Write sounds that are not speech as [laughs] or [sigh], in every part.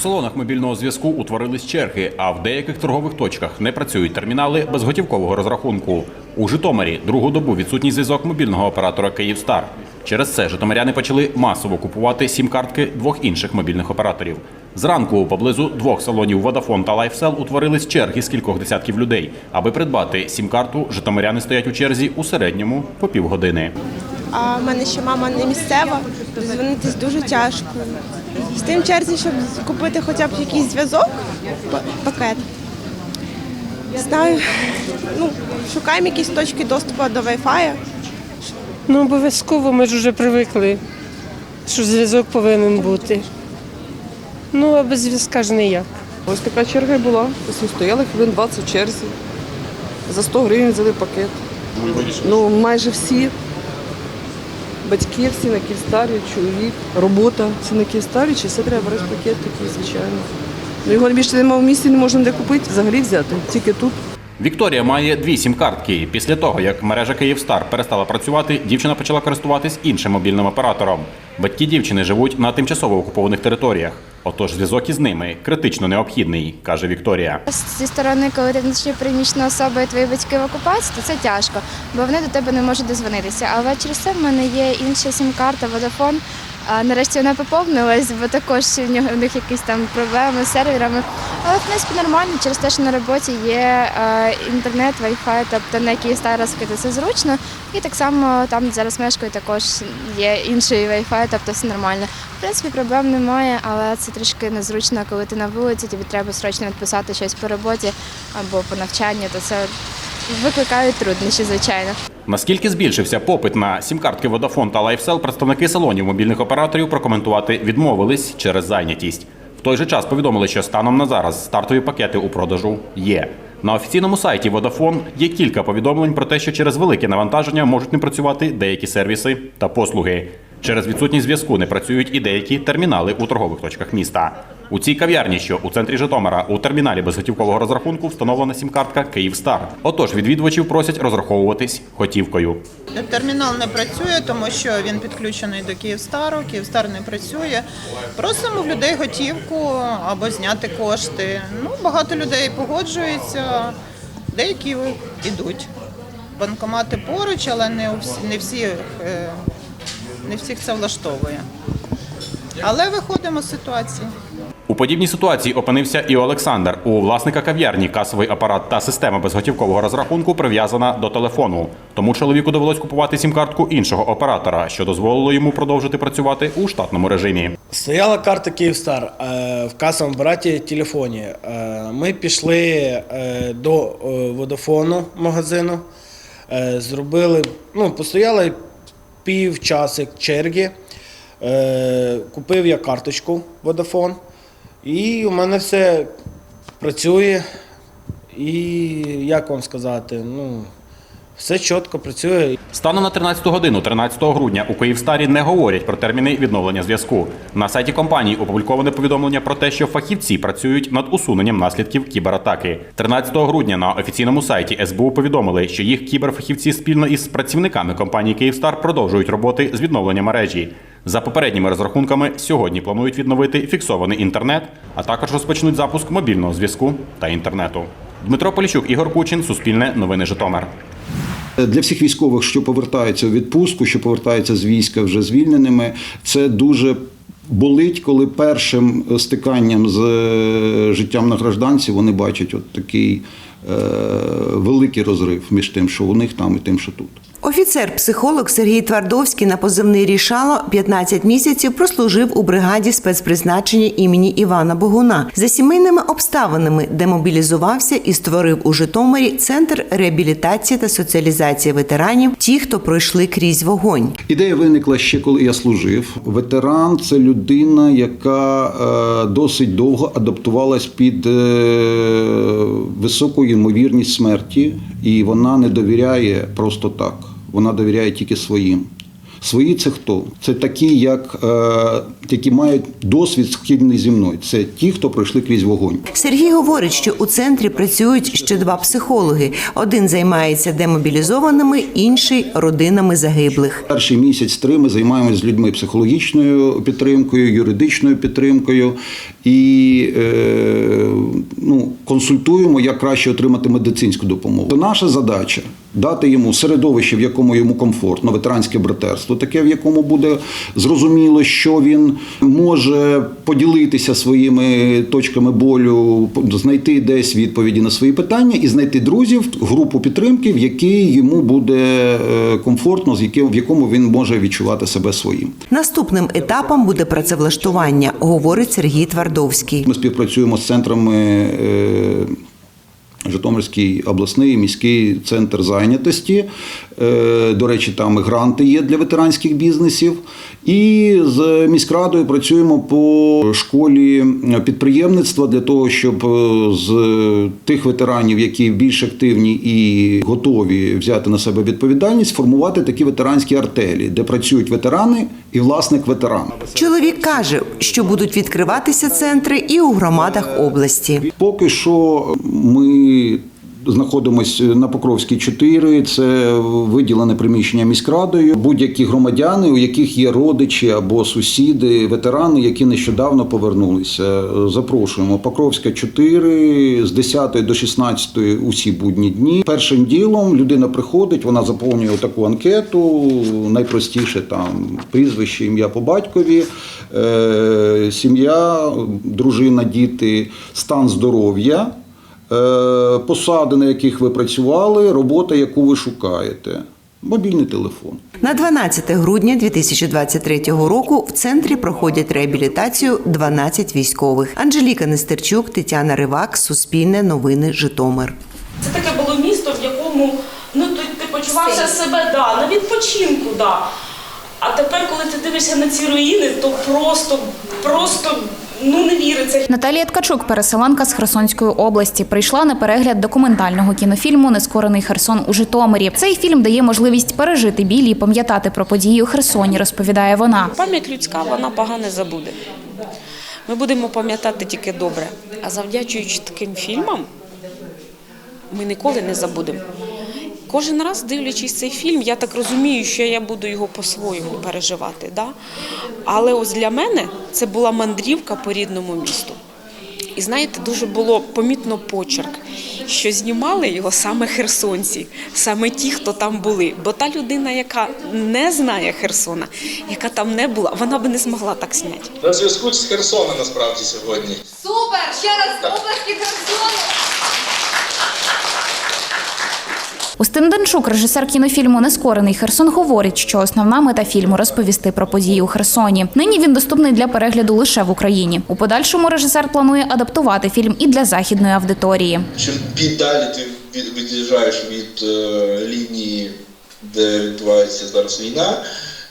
салонах мобільного зв'язку утворились черги, а в деяких торгових точках не працюють термінали безготівкового розрахунку. У Житомирі другу добу відсутній зв'язок мобільного оператора Київстар. Через це житомиряни почали масово купувати сім-картки двох інших мобільних операторів. Зранку поблизу двох салонів Vodafone та LifeSell утворились черги з кількох десятків людей. Аби придбати сім-карту, житомиряни стоять у черзі у середньому по півгодини. А в мене ще мама не місцева, дозвонитись дуже тяжко. З тим черзі, щоб купити хоча б якийсь зв'язок, пакет. Знаю, ну, шукаємо якісь точки доступу до Wi-Fi. Ну, обов'язково ми ж вже привикли, що зв'язок повинен бути. Ну, а без зв'язка ж ніяк. Ось така черга і була. Ось ми стояли хвилин 20 в черзі. За 100 гривень взяли пакет. Ну, майже всі. Батьки всі на Київстарі, чоловік, робота, всі на Київстарі, чи все треба брати пакет такий, звичайно. Ну, його більше немає в місті, не можна де купити, взагалі взяти, тільки тут. Вікторія має дві сім-картки. Після того, як мережа Київстар перестала працювати, дівчина почала користуватись іншим мобільним оператором. Батьки дівчини живуть на тимчасово окупованих територіях. Отож, зв'язок із ними критично необхідний, каже Вікторія. Зі сторони, коли ти внутрішньо особа і твої батьки в окупації, це тяжко, бо вони до тебе не можуть дозвонитися. Але через це в мене є інша сім-карта Vodafone. А нарешті вона поповнилась, бо також в нього в них якісь там проблеми з серверами. Але в принципі нормально, через те, що на роботі є е, інтернет, Wi-Fi, тобто на Київстар розкрити це зручно. І так само там, зараз мешкаю, також є інший Wi-Fi, тобто все нормально. В принципі, проблем немає, але це трішки незручно, коли ти на вулиці, тобі треба срочно відписати щось по роботі або по навчанню, то це викликає труднощі, звичайно. Наскільки збільшився попит на сім-картки Vodafone та LifeSell, представники салонів мобільних операторів прокоментувати відмовились через зайнятість. В той же час повідомили, що станом на зараз стартові пакети у продажу є. На офіційному сайті Vodafone є кілька повідомлень про те, що через велике навантаження можуть не працювати деякі сервіси та послуги. Через відсутність зв'язку не працюють і деякі термінали у торгових точках міста. У цій кав'ярні, що у центрі Житомира, у терміналі безготівкового розрахунку встановлена сім-картка Київстар. Отож, відвідувачів просять розраховуватись готівкою. Термінал не працює, тому що він підключений до Київстару. Київстар не працює. Просимо в людей готівку або зняти кошти. Ну, багато людей погоджуються, деякі йдуть. Банкомати поруч, але не всі, не всіх, е, не всіх це влаштовує. Але виходимо з ситуації. У подібній ситуації опинився і Олександр. У власника кав'ярні касовий апарат та система безготівкового розрахунку прив'язана до телефону. Тому чоловіку довелось купувати сім-картку іншого оператора, що дозволило йому продовжити працювати у штатному режимі. Стояла карта Київстар е, в касовому апараті телефоні. Е, Ми пішли е, до водофону магазину, зробили, ну, постояли півчасик черги. Е, Купив я карточку Vodafone, і у мене все працює. І як вам сказати, ну, все чітко працює. Станом на 13 годину 13 грудня у Київстарі не говорять про терміни відновлення зв'язку. На сайті компанії опубліковане повідомлення про те, що фахівці працюють над усуненням наслідків кібератаки. 13 грудня на офіційному сайті СБУ повідомили, що їх кіберфахівці спільно із працівниками компанії Київстар продовжують роботи з відновлення мережі. За попередніми розрахунками, сьогодні планують відновити фіксований інтернет, а також розпочнуть запуск мобільного зв'язку та інтернету. Дмитро Поліщук, Ігор Кучин, Суспільне, Новини Житомир. Для всіх військових, що повертаються у відпустку, що повертаються з війська вже звільненими, це дуже болить, коли першим стиканням з е, життям на гражданці вони бачать от такий е, великий розрив між тим, що у них там і тим, що тут. Офіцер-психолог Сергій Твардовський на позивний рішало 15 місяців прослужив у бригаді спецпризначення імені Івана Богуна. За сімейними обставинами демобілізувався і створив у Житомирі центр реабілітації та соціалізації ветеранів, ті, хто пройшли крізь вогонь. Ідея виникла ще коли я служив. Ветеран це людина, яка е, досить довго адаптувалась під е, високу ймовірність смерті, і вона не довіряє просто так. Вона довіряє тільки своїм. Свої це хто? Це такі, як, е, які мають досвід східний зі мною. Це ті, хто пройшли крізь вогонь. Сергій говорить, що у центрі працюють ще два психологи. Один займається демобілізованими, інший родинами загиблих. Перший місяць три ми займаємося з людьми психологічною підтримкою, юридичною підтримкою і е, ну, консультуємо, як краще отримати медицинську допомогу. То наша задача дати йому середовище, в якому йому комфортно, ветеранське братерство, таке, в якому буде зрозуміло, що він може поділитися своїми точками болю, знайти десь відповіді на свої питання і знайти друзів, групу підтримки, в якій йому буде е, комфортно, з яким в якому він може відчувати себе своїм. Наступним етапом буде працевлаштування, говорить Сергій Твардовський. Ми співпрацюємо з центрами. Житомирський обласний міський центр зайнятості. Е, До речі, там і гранти є для ветеранських бізнесів. І з міськрадою працюємо по школі підприємництва для того, щоб е, з тих ветеранів, які більш активні і готові взяти на себе відповідальність, формувати такі ветеранські артелі, де працюють ветерани і власник ветеран. Чоловік каже, що будуть відкриватися центри і у громадах області. Поки що ми знаходимося на Покровській 4, це виділене приміщення міськрадою. Будь-які громадяни, у яких є родичі або сусіди, ветерани, які нещодавно повернулися. Запрошуємо Покровська 4 з 10 до 16 усі будні дні. Першим ділом людина приходить, вона заповнює таку анкету, найпростіше там прізвище, ім'я по батькові, е, сім'я, дружина, діти, стан здоров'я. Е, посади, на яких ви працювали, робота, яку ви шукаєте, мобільний телефон. На 12 грудня 2023 року в центрі проходять реабілітацію 12 військових. Анжеліка Нестерчук, Тетяна Ривак, Суспільне новини, Житомир. Це таке було місто, в якому ну ти, ти почувався себе да, на відпочинку. Да. А тепер, коли ти дивишся на ці руїни, то просто, просто ну не віриться. Наталія Ткачук, переселенка з Херсонської області, прийшла на перегляд документального кінофільму Нескорений Херсон у Житомирі. Цей фільм дає можливість пережити біль і пам'ятати про події у Херсоні, розповідає вона. Пам'ять людська, вона погане забуде. Ми будемо пам'ятати тільки добре. А завдячуючи таким фільмам, ми ніколи не забудемо. Кожен раз, дивлячись цей фільм, я так розумію, що я буду його по-своєму переживати. Да? Але ось для мене це була мандрівка по рідному місту. І знаєте, дуже було помітно почерк, що знімали його саме херсонці, саме ті, хто там були. Бо та людина, яка не знає Херсона, яка там не була, вона би не змогла так зняти. На зв'язку з Херсона насправді сьогодні. Супер! Ще раз обласки Херсону! Устин Денчук, режисер кінофільму Нескорений Херсон, говорить, що основна мета фільму розповісти про події у Херсоні. Нині він доступний для перегляду лише в Україні. У подальшому режисер планує адаптувати фільм і для західної аудиторії. Чим далі ти від- від'їжджаєш від е, лінії, де відбувається зараз війна,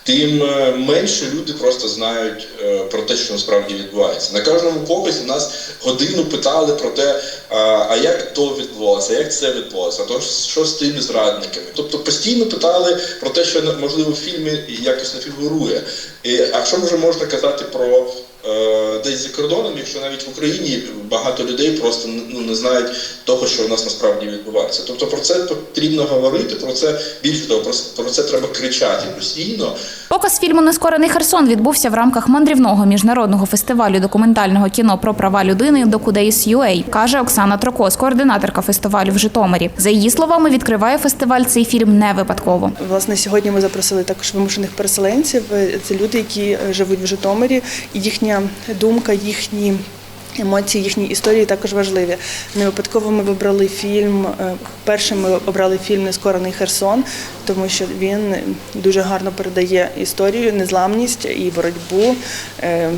тим е, менше люди просто знають е, про те, що насправді відбувається. На кожному показі нас годину питали про те, а, а як то відбулося, як це відбулося, то що з тими зрадниками. Тобто постійно питали про те, що можливо в фільмі якось не фігурує. І, а що вже можна казати про е, десь за кордоном, якщо навіть в Україні багато людей просто ну, не знають того, що в нас насправді відбувається. Тобто про це потрібно говорити, про це більше того, про, про це треба кричати постійно. Показ фільму Нескорений Херсон відбувся в рамках мандрівного міжнародного фестивалю документального кіно про права людини Докудейс UA, каже Оксана Трокос, координаторка фестивалю в Житомирі. За її словами, відкриває фестиваль цей фільм не випадково. Власне, сьогодні ми запросили також вимушених переселенців. Це люди, які е, живуть в Житомирі, і їхня думка, їхні. Емоції, їхні історії також важливі. Не випадково ми вибрали фільм. е, Першим ми обрали фільм Нескорений Херсон, тому що він дуже гарно передає історію, незламність і боротьбу, е,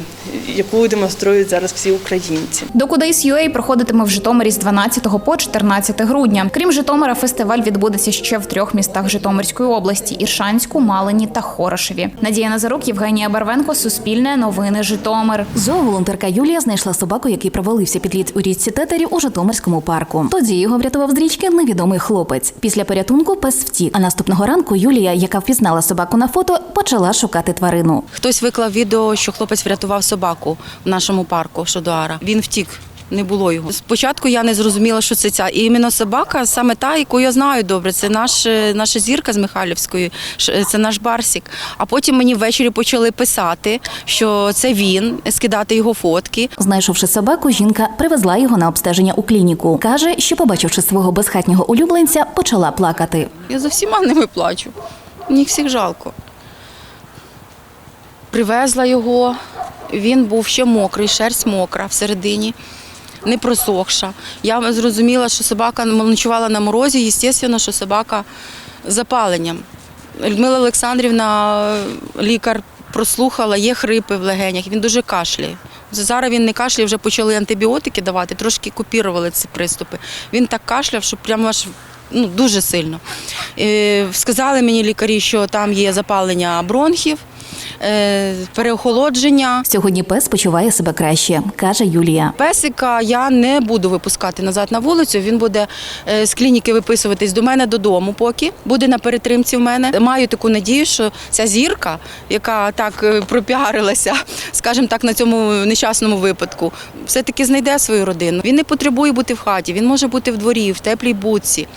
яку демонструють зараз всі українці. Докудейс UA проходитиме в Житомирі з 12 по 14 грудня. Крім Житомира, фестиваль відбудеться ще в трьох містах Житомирської області: Іршанську, Малині та Хорошеві. Надія Назарук, Євгенія Барвенко, Суспільне, Новини Житомир. Зооволонтерка Юлія знайшла собаку, який провалився під лід у річці Тетерів у Житомирському парку. Тоді його врятував з річки невідомий хлопець. Після порятунку пес втік, а наступного ранку Юлія, яка впізнала собаку на фото, почала шукати тварину. Хтось виклав відео, що хлопець врятував собаку в нашому парку Шодуара. Він втік. Не було його. Спочатку я не зрозуміла, що це ця. І іменно собака, саме та, яку я знаю добре. Це наш, е, наша зірка з Михайлівської, це наш Барсік. А потім мені ввечері почали писати, що це він, скидати його фотки. Знайшовши собаку, жінка привезла його на обстеження у клініку. Каже, що, побачивши свого безхатнього улюбленця, почала плакати. Я за всіма ними плачу. Мені всіх жалко. Привезла його, він був ще мокрий, шерсть мокра всередині, не просохша. Я зрозуміла, що собака ночувала на морозі, звісно, що собака з запаленням. Людмила Олександрівна, лікар, прослухала, є хрипи в легенях, він дуже кашляє. Зараз він не кашляє, вже почали антибіотики давати, трошки купірували ці приступи. Він так кашляв, що прямо аж ну, дуже сильно. Е, Сказали мені лікарі, що там є запалення бронхів, переохолодження. Сьогодні пес почуває себе краще, каже Юлія. Песика я не буду випускати назад на вулицю. Він буде е, з клініки виписуватись до мене додому, поки буде на перетримці в мене. Маю таку надію, що ця зірка, яка так е, пропіарилася, [laughs] скажімо так, на цьому нещасному випадку, все-таки знайде свою родину. Він не потребує бути в хаті, він може бути в дворі, в теплій будці,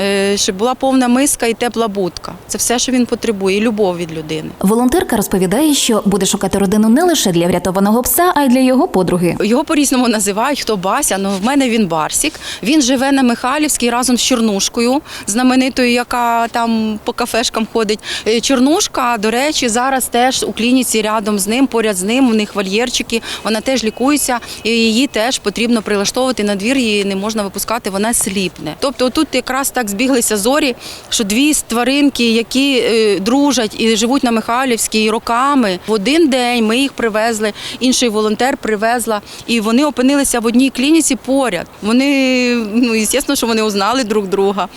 е, щоб була повна миска і тепла будка. Це все, що він потребує, і любов від людини. Волонтерка розповідає, що буде шукати родину не лише для врятованого пса, а й для його подруги. Його по-різному називають, хто Бася, але в мене він Барсік. Він живе на Михайлівській разом з Чорнушкою, знаменитою, яка там по кафешкам ходить. Е, Чорнушка, до речі, зараз теж у клініці рядом з ним, поряд з ним, у них вольєрчики, вона теж лікується, і її теж потрібно прилаштовувати на двір, її не можна випускати, вона сліпне. Тобто тут якраз так збіглися зорі, що дві тваринки, які е, дружать і живуть на Михайлівській роками, в один день ми їх привезли, інший волонтер привезла, і вони опинилися в одній клініці поряд. Вони, ну, звісно, що вони узнали друг друга.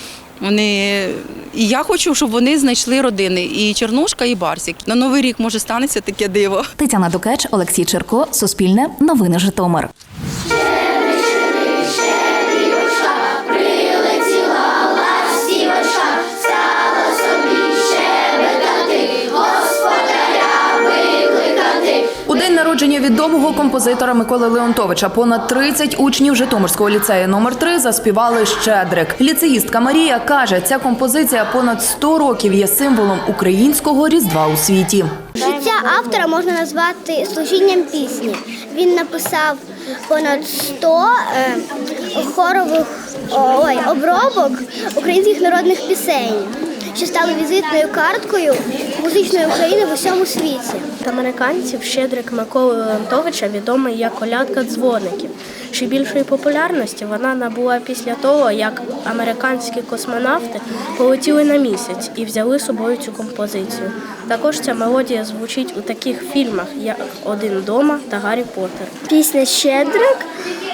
Вони і я хочу, щоб вони знайшли родини. І Чернушка, і Барсік. На новий рік може станеться таке диво. Тетяна Дукеч, Олексій Черко, Суспільне, Новини Житомир. У народження відомого композитора Миколи Леонтовича понад 30 учнів Житомирського ліцею номер 3 заспівали Щедрик. Ліцеїстка Марія каже, ця композиція понад 100 років є символом українського різдва у світі. Життя автора можна назвати служінням пісні. Він написав понад 100 е, хорових ой, обробок українських народних пісень, що стали візитною карткою музичної України в усьому світі. Американців Щедрик Миколи Леонтовича відомий як колядка дзвоників. Ще більшої популярності вона набула після того, як американські космонавти полетіли на місяць і взяли з собою цю композицію. Також ця мелодія звучить у таких фільмах, як Один дома та Гаррі Поттер. Пісня Щедрик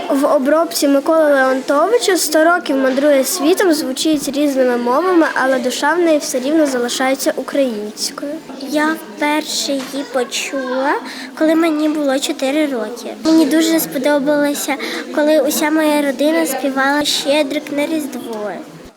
в обробці Миколи Леонтовича 100 років мандрує світом, звучить різними мовами, але душа в неї все рівно залишається українською. Я вперше її почула, коли мені було 4 роки. Мені дуже сподобалося, коли уся моя родина співала Щедрик на Різдво.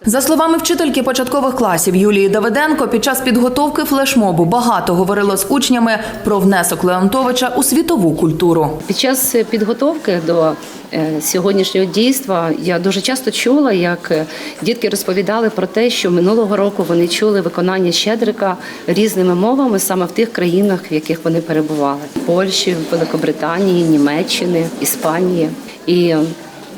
За словами вчительки початкових класів Юлії Давиденко, під час підготовки флешмобу багато говорила з учнями про внесок Леонтовича у світову культуру. Під час підготовки до е, сьогоднішнього дійства я дуже часто чула, як е, дітки розповідали про те, що минулого року вони чули виконання Щедрика різними мовами саме в тих країнах, в яких вони перебували: Польщі, Великобританії, Німеччини, Іспанії. І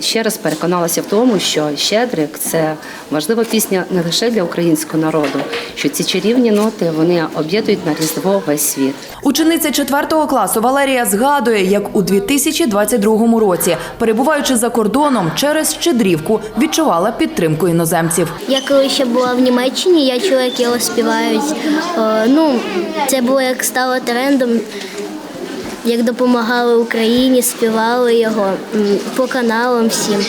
ще раз переконалася в тому, що Щедрик це важлива пісня не лише для українського народу, що ці чарівні ноти вони об'єднують на різдво весь світ. Учениця 4 класу Валерія згадує, як у 2022 році, перебуваючи за кордоном через Щедрівку, відчувала підтримку іноземців. Я коли ще була в Німеччині, я чула, як його співають. Е, Ну, це було як стало трендом. Як допомагали Україні, співали його по каналам всім.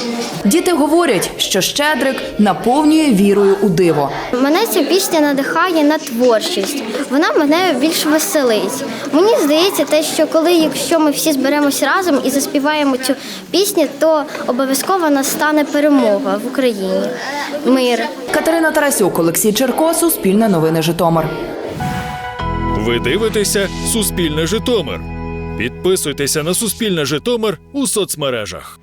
Діти говорять, що Щедрик наповнює вірою у диво. Мене ця пісня надихає на творчість. Вона мене більш веселить. Мені здається, те, що коли якщо ми всі зберемось разом і заспіваємо цю пісню, то обов'язково настане перемога в Україні. Мир. Катерина Тарасюк, Олексій Черко, Суспільне новини Житомир. Ви дивитеся Суспільне Житомир. Підписуйтеся на Суспільне Житомир у соцмережах.